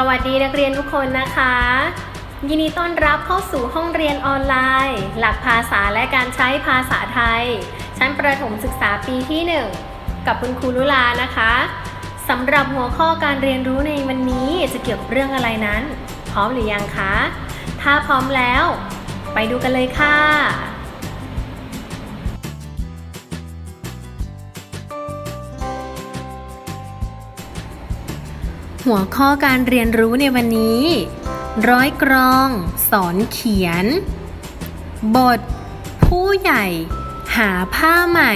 สวัสดีนักเรียนทุกคนนะคะ ยินดีต้อนรับเข้าสู่ห้องเรียนออนไลน์ หลักภาษาและการใช้ภาษาไทย ชั้นประถมศึกษาปีที่ 1 กับคุณครูลุลานะคะสำหรับหัวข้อการเรียนรู้ในวันนี้จะเกี่ยวกับเรื่องอะไรนั้น พร้อมหรือยังคะ ถ้าพร้อมแล้ว ไปดูกันเลยค่ะ หัวข้อการเรียนรู้ในวันนี้ ร้อยกรอง สอนเขียน บท ผู้ใหญ่ หาผ้าใหม่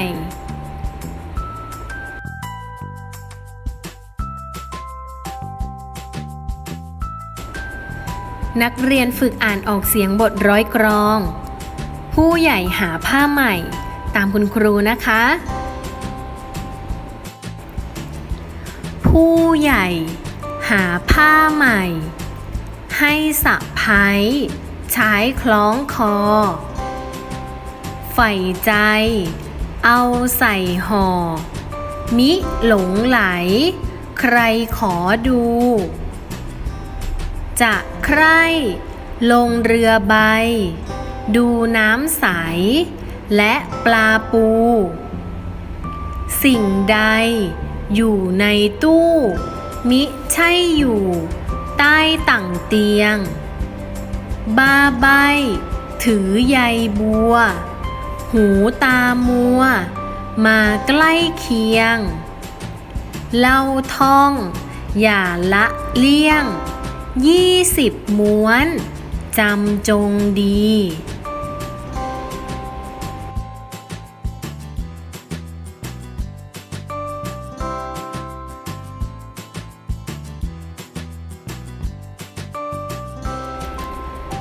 นักเรียนฝึกอ่านออกเสียงบทร้อยกรอง ผู้ใหญ่หาผ้าใหม่ ตามคุณครูนะคะ ผู้ใหญ่ หาผ้าใหม่ ให้สะพ้ายใช้คล้องคอ ใฝ่ใจ เอาใส่ห่อ มิหลงไหล ใครขอดู จะใครลงเรือใบ ดูน้ำใส และปลาปู สิ่งใดอยู่ในตู้ มิใช่อยู่ ใต้ต่างเตียง บ้าใบ ถือใยบัว หูตามัว มาใกล้เคียง เล่าท่อง อย่าละเลี่ยง ยี่สิบม้วน จำจงดี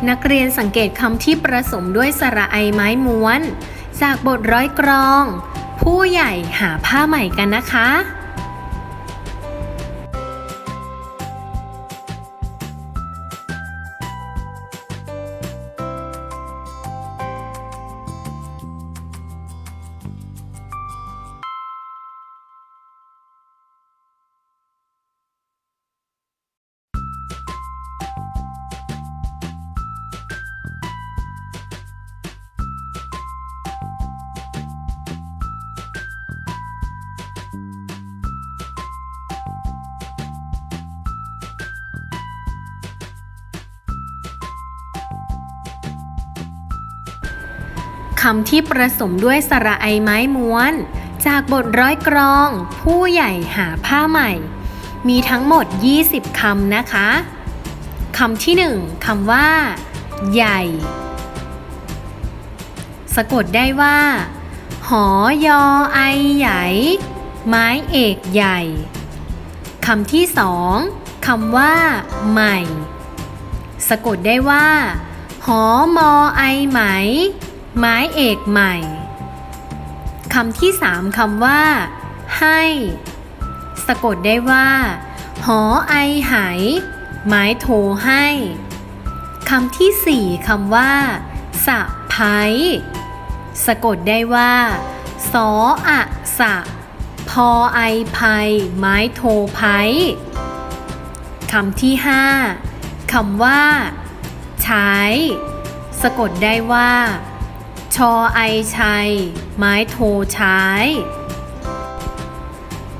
นักเรียนสังเกตคำที่ประสมด้วยสระไอไม้ม้วน จากบทร้อยกรอง ผู้ใหญ่หาผ้าใหม่กันนะคะ คำที่ประสมด้วยสระไอไม้ม้วน จากบทร้อยกรอง ผู้ใหญ่หาผ้าใหม่ มีทั้งหมด 20คำนะคะคำที่หนึ่งคำว่า ใหญ่ สะกดได้ว่า หอยอไอใหญ่ ไม้เอกใหญ่คำที่สองคำว่า ใหม่ สะกดได้ว่า หอมอไอไหม ไม้เอกใหม่คำที่สามคำว่า ให้ สะกดได้ว่า หอไอไหไม้โทให้คำที่สี่คำว่า สะพายสะกดได้ว่า สออะสะ พอไอภัยไม้โทไพคำที่ห้าคำว่าใช้สะกดได้ว่า ชอไอชัย ไม้โทใช้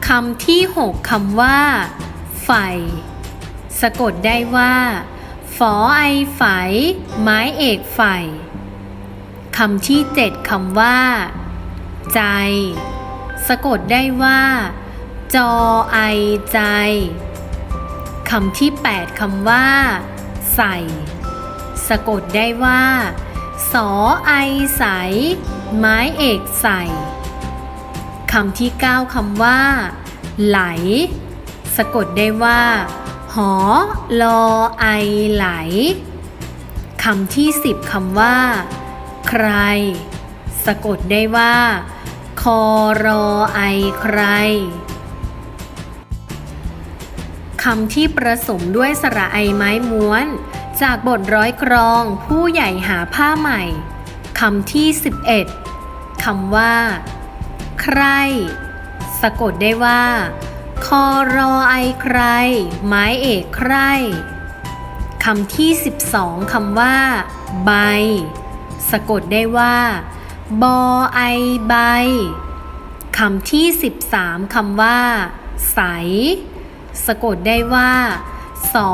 คำที่หกคำว่า ไฟ สะกดได้ว่า ฝอไอไฝ ไม้เอกไฟคำที่เจ็ดคำว่า ใจ สะกดได้ว่า จอไอใจคำที่แปดคำว่า ใส่ สะกดได้ว่า สอไอใส ไม้เอกใส่คำที่เก้าคำว่า ไหล สะกดได้ว่า หอลอไอไหลคำที่สิบคำว่า ใคร สะกดได้ว่า คอรอไอใครคำที่ประสมด้วยสระไอไม้ม้วน จากบทร้อยกรองผู้ใหญ่หาผ้าใหม่คำที่ 11คำว่า ใคร สะกดได้ว่า คอรอไอใคร ไม้เอกใครคำที่ 12คำว่า ใบ สะกดได้ว่า บอไอใบคำที่ 13คำว่า ใส สะกดได้ว่า สอ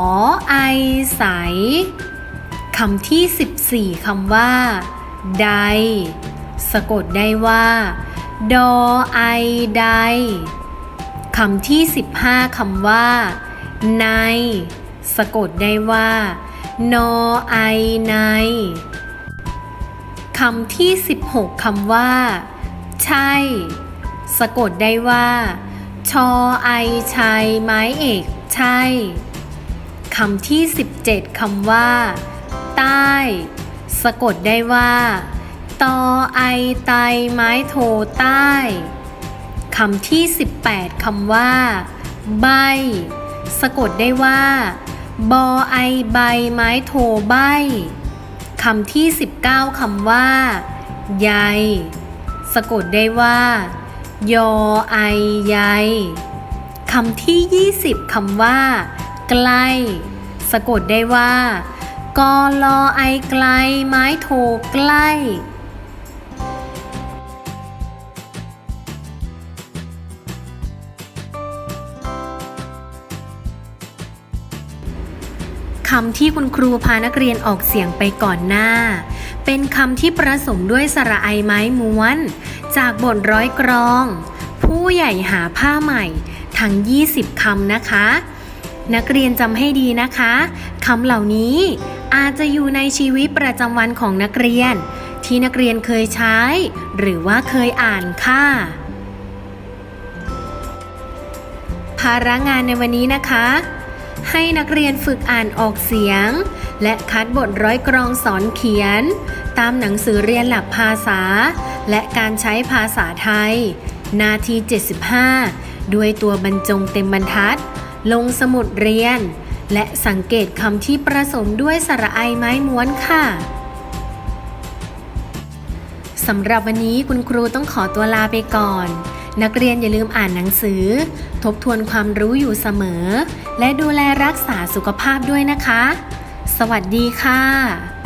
ไอใสคำที่ 14คำว่า ใด สะกดได้ว่า ดอไอใดคำที่ 15คำว่า ใน สะกดได้ว่า นอไอในคำที่ 16คำว่า ใช่ สะกดได้ว่า ชอไอชัยไม้เอก ใช่ คำที่ 17 คำว่า ใต้ สะกดได้ว่าตอไอไตไม้โทใต้คำที่ 18 คำว่า ใบ สะกดได้ว่า บอไอใบไม้โทใบคำที่ 19 คำว่า ใย สะกดได้ว่า ยอไอใยคำที่ 20 คำว่า ใกล้ สะกดได้ว่ากอลอไอไกล ไม้โทใกล้ คำที่คุณครูพานักเรียนออกเสียงไปก่อนหน้า เป็นคำที่ประสมด้วยสระไอไม้ม้วน จากบทร้อยกรอง ผู้ใหญ่หาผ้าใหม่ ทั้ง 20 คำนะคะ นักเรียนจำให้ดีนะคะคำเหล่านี้อาจจะอยู่ในชีวิตประจำวันของนักเรียน ที่นักเรียนเคยใช้ หรือว่าเคยอ่านค่ะ ภาระงานในวันนี้นะคะ ให้นักเรียนฝึกอ่านออกเสียง และคัดบทร้อยกรองสอนเขียน ตามหนังสือเรียนหลักภาษา และการใช้ภาษาไทย นาที 75 ด้วยตัวบรรจงเต็มบรรทัด ลงสมุดเรียน และสังเกตคำที่ประสมด้วยสระไอไม้ม้วนค่ะสำหรับวันนี้คุณครูต้องขอตัวลาไปก่อน นักเรียนอย่าลืมอ่านหนังสือ ทบทวนความรู้อยู่เสมอ และดูแลรักษาสุขภาพด้วยนะคะ สวัสดีค่ะ